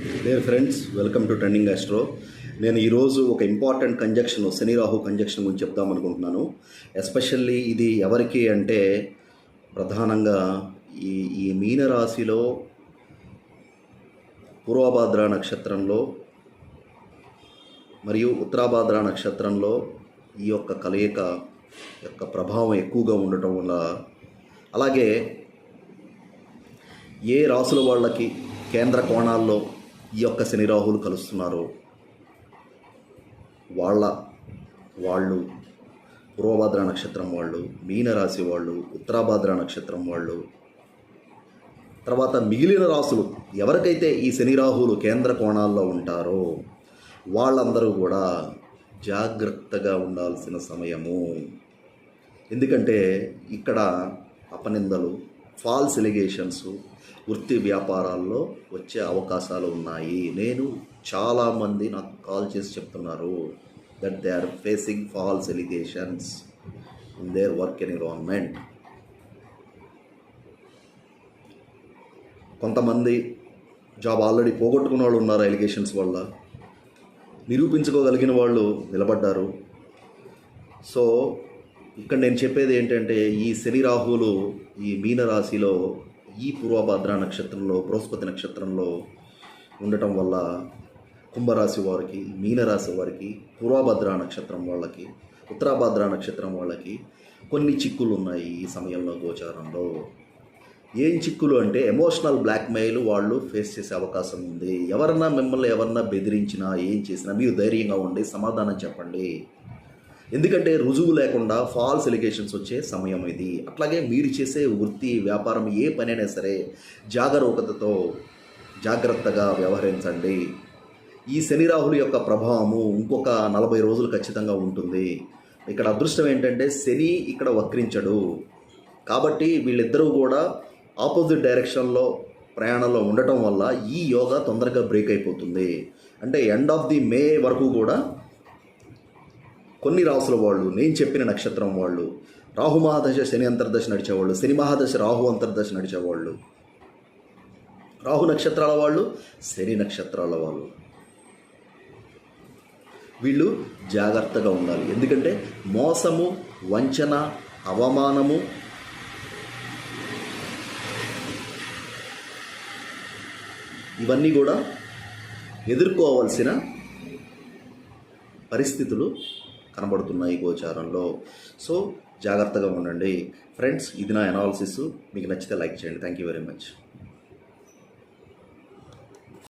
Dear friends welcome to trending astro నేను ఈరోజు ఒక important conjunction Shani Rahu conjunction గురించి చెప్దాం అనుకుంటున్నాను. ఎస్పెషల్లీ ఇది ఎవరికి అంటే ప్రధానంగా ఈ ఈ మీనరాశిలో పూర్వభాద్ర నక్షత్రంలో మరియు ఉత్తరాభాద్ర నక్షత్రంలో ఈ యొక్క కలయిక యొక్క ప్రభావం ఎక్కువగా ఉండటం వల్ల అలాగే ఏ రాసుల వాళ్ళకి కేంద్ర కోణాల్లో ఈ యొక్క శని రాహులు కలుస్తున్నారో వాళ్ళ వాళ్ళు పూర్వభాద్ర నక్షత్రం వాళ్ళు మీనరాశి వాళ్ళు ఉత్తరాభాద్ర నక్షత్రం వాళ్ళు తర్వాత మిగిలిన రాసులు ఎవరికైతే ఈ శని రాహులు కేంద్ర కోణాల్లో ఉంటారో వాళ్ళందరూ కూడా జాగ్రత్తగా ఉండాల్సిన సమయము. ఎందుకంటే ఇక్కడ అపనిందలు ఫాల్స్ ఎలిగేషన్స్ వృత్తి వ్యాపారాల్లో వచ్చే అవకాశాలు ఉన్నాయి. నేను చాలామంది నాకు కాల్ చేసి చెప్తున్నారు that they are facing false allegations in their work environment కొంతమంది జాబ్ ఆల్రెడీ పోగొట్టుకున్న వాళ్ళు ఉన్నారు ఎలిగేషన్స్ వల్ల. నిరూపించుకోగలిగిన వాళ్ళు నిలబడ్డారు. సో ఇక్కడ నేను చెప్పేది ఏంటంటే ఈ శని రాహువులు ఈ మీనరాశిలో ఈ పూర్వభద్ర నక్షత్రంలో బృహస్పతి నక్షత్రంలో ఉండటం వల్ల కుంభరాశి వారికి మీనరాశి వారికి పూర్వభద్ర నక్షత్రం వాళ్ళకి ఉత్తరాభద్ర నక్షత్రం వాళ్ళకి కొన్ని చిక్కులు ఉన్నాయి ఈ సమయంలో గోచారంలో. ఏం చిక్కులు అంటే ఎమోషనల్ బ్లాక్మెయిల్ వాళ్ళు ఫేస్ చేసే అవకాశం ఉంది. ఎవరన్నా మిమ్మల్ని ఎవరన్నా బెదిరించినా ఏం చేసినా మీరు ధైర్యంగా ఉండి సమాధానం చెప్పండి. ఎందుకంటే రుజువు లేకుండా ఫాల్స్ ఎలిగేషన్స్ వచ్చే సమయం ఇది. అట్లాగే మీరు చేసే వృత్తి వ్యాపారం ఏ పనైనా సరే జాగరూకతతో జాగ్రత్తగా వ్యవహరించండి. ఈ శని రాహుల యొక్క ప్రభావము ఇంకొక నలభై రోజులు ఖచ్చితంగా ఉంటుంది. ఇక్కడ అదృష్టం ఏంటంటే శని ఇక్కడ వక్రించడు. కాబట్టి వీళ్ళిద్దరూ కూడా ఆపోజిట్ డైరెక్షన్లో ప్రయాణంలో ఉండటం వల్ల ఈ యోగా తొందరగా బ్రేక్ అయిపోతుంది. అంటే ఎండ్ ఆఫ్ ది మే వరకు కూడా కొన్ని రాసుల వాళ్ళు నేను చెప్పిన నక్షత్రం వాళ్ళు రాహు మహాదశ శని అంతర్దశ నడిచేవాళ్ళు శని మహాదశ రాహు అంతర్దశ నడిచేవాళ్ళు. రాహు నక్షత్రాల వాళ్ళు శని నక్షత్రాల వాళ్ళు. వీళ్ళు జాగ్రత్తగా ఉండాలి. ఎందుకంటే మోసము వంచన అవమానము ఇవన్నీ కూడా ఎదుర్కోవాల్సిన పరిస్థితులు కనబడుతున్నాయి గోచారంలో. సో జాగ్రత్తగా ఉండండి. ఫ్రెండ్స్ ఇది నా అనాలిసిస్ మీకు నచ్చితే లైక్ చేయండి. Thank you very much